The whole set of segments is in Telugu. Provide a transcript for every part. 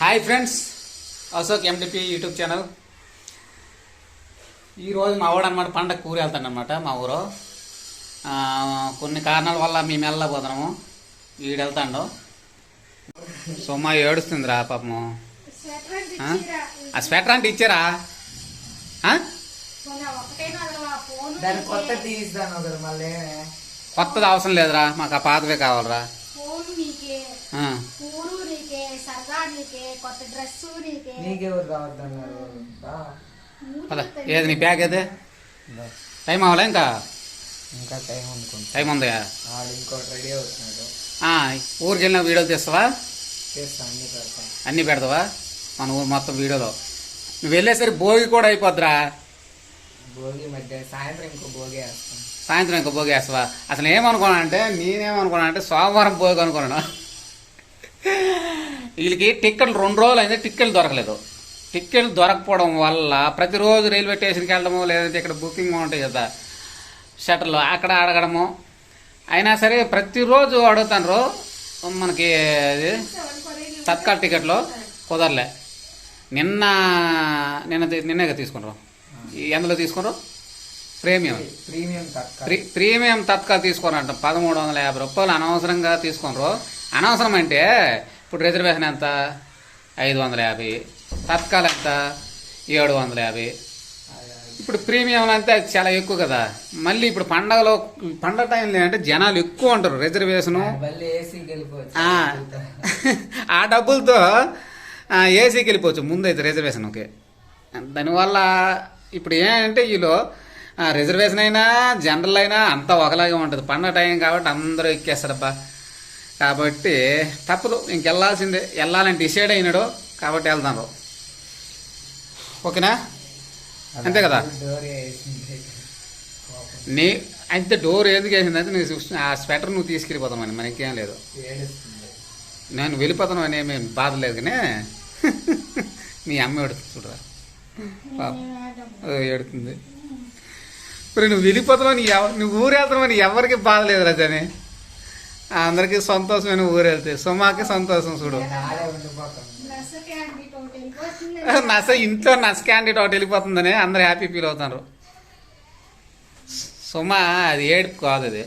Hi friends Ashok NDP YouTube channel. ఈరోజు మా వాడు అనమాట పండగ కూర వెళ్తాడు అనమాట మా ఊరు. కొన్ని కారణాల వల్ల మేము వెళ్ళకపోతున్నాము వీడు వెళ్తాడు సొమ్మ ఏడుస్తుందిరా పాపము. ఆ? స్వెటర్ అంటే ఇచ్చారా? కొత్తది అవసరం లేదురా మాకు ఆ పాతవే కావాలరా. పూలు నీకే సరదా నీకే కొత్త డ్రెస్ నీకే. నీకెవరు రావద్దన్నారు బా. పద. ఏది నీ బ్యాగ్ ఏదే? టైం అవ్వలే ఇంకా? ఇంకా టైం అనుకుంటా టైం ఉందా? ఇంకోటి రెడీ అవుతున్నాడు. ఆ, ఊరికి వెళ్ళిన వీడియోలు తీస్తావా? అన్ని పెడతాను అన్నీ పెడతావా? మన ఊరు మొత్తం వీడియోలో. నువ్వు వెళ్ళేసరికి భోగి కూడా అయిపోద్దిరా. భోగి మధ్య సాయంత్రం ఇంకో భోగి వేస్తాం. సాయంత్రం ఇంకా భోగి వేస్తావా? అసలు ఏమనుకున్నా అంటే నేనేమనుకున్నా అంటే సోమవారం భోగి అనుకున్నాను. వీళ్ళకి టిక్కెట్లు రెండు రోజులు అయితే టిక్కెట్లు దొరకలేదు. టిక్కెట్లు దొరకపోవడం వల్ల ప్రతిరోజు రైల్వే స్టేషన్కి వెళ్ళడము లేదంటే ఇక్కడ బుకింగ్ ఉంటాయి కదా షటర్లు అక్కడ అడగడము. అయినా సరే ప్రతిరోజు అడుగుతారు మనకి తత్కాల్ టికెట్లు కుదరలే. నిన్న నిన్న నిన్నేగా తీసుకున్నారు? ఎందులో తీసుకున్నారు? ప్రీమియం. ప్రీమియం ప్రీమియం తత్కాల్ తీసుకోరంట పదమూడు వందల యాభై రూపాయలు అనవసరంగా తీసుకున్నారు. అనవసరం అంటే ఇప్పుడు రిజర్వేషన్ ఎంత? ఐదు వందల యాభై. తత్కాల్ ఎంత? ఏడు వందల యాభై. ఇప్పుడు ప్రీమియం అది చాలా ఎక్కువ కదా. మళ్ళీ ఇప్పుడు పండగలో పండగ టైంలో అంటే జనాలు ఎక్కువ ఉంటారు రిజర్వేషను. ఆ, డబ్బులతో ఏసీకి వెళ్ళిపోవచ్చు. ముందైతే రిజర్వేషన్ ఓకే. దానివల్ల ఇప్పుడు ఏంటంటే వీళ్ళు రిజర్వేషన్ అయినా జనరల్ అయినా అంతా ఒకలాగే ఉంటుంది. పండగ టైం కాబట్టి అందరూ ఎక్కేస్తారబ్బా. కాబట్టి తప్పదు ఇంకెళ్ళాల్సిందే వెళ్ళాలని డిసైడ్ అయినాడు కాబట్టి వెళ్తాను. ఓకేనా? అంతే కదా? నీ అయితే డోర్ ఎందుకు వేసిందంటే నీకు చూసి ఆ స్వెటర్ నువ్వు తీసుకెళ్ళిపోతావు మరి మనకేం లేదు. నేను వెళ్ళిపోతాను అని ఏమీ బాధ లేదు కానీ మీ అమ్మ ఏడుతుంది చూడరా. పాప. ఏడుతుంది. మరి నువ్వు వెళ్ళిపోతావు అని ఎవ నువ్వు అని ఎవరికి బాధ లేదు రజని అందరికీ సంతోషమైన ఊరు వెళ్తే. సుమాకి సంతోషం చూడు. నస ఇంట్లో నస క్యాండిడేట్ ఒకటి వెళ్ళిపోతుందని అందరు హ్యాపీ ఫీల్ అవుతున్నారు సుమ అది ఏడుపు కాదు అది.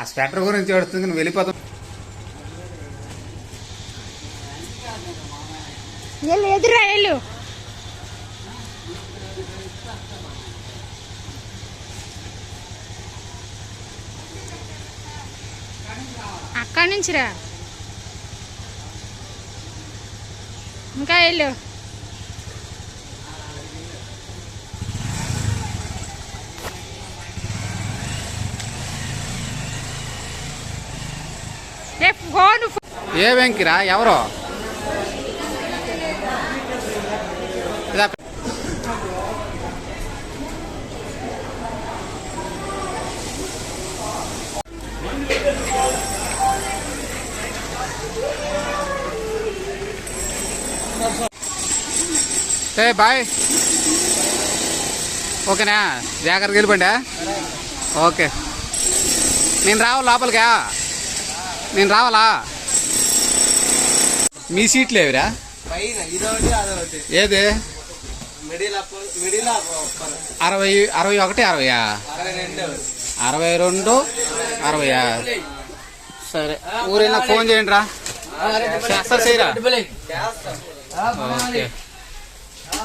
ఆ స్వెటర్ గురించి ఏడుస్తుంది నువ్వు వెళ్ళిపోతావు. వెళ్ళు ఎదురా అక్కడి నుంచి రా ఇంకా వెళ్ళు ఏ ఏ వెంకిరా ఎవరో? ఏ బాయ్. ఓకేనా? జాగ్రత్తగా వెళ్ళిపోండి ఓకే. నేను రావాలి లోపలికా నేను రావాలా? మీ సీట్లు ఏవిరా ఏది? అరవై అరవై ఒకటి అరవయా? అరవై రెండు. అరవై రెండు అరవయా? సరే. ఊరైనా ఫోన్ చేయండి రా చేస్తారు చేయరా? ఓకే.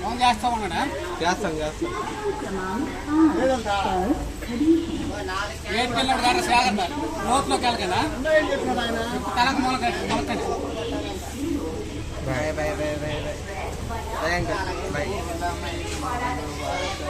ఫోన్ చేస్తా ఉన్నాడా చేస్తాం చేస్తాం ఏటికి వెళ్ళాడు కానీ జాగ్రత్త లోతులోకి వెళ్ళకనా తలకు మొలకండి మొలకండి bye bye bye bye bye bye bye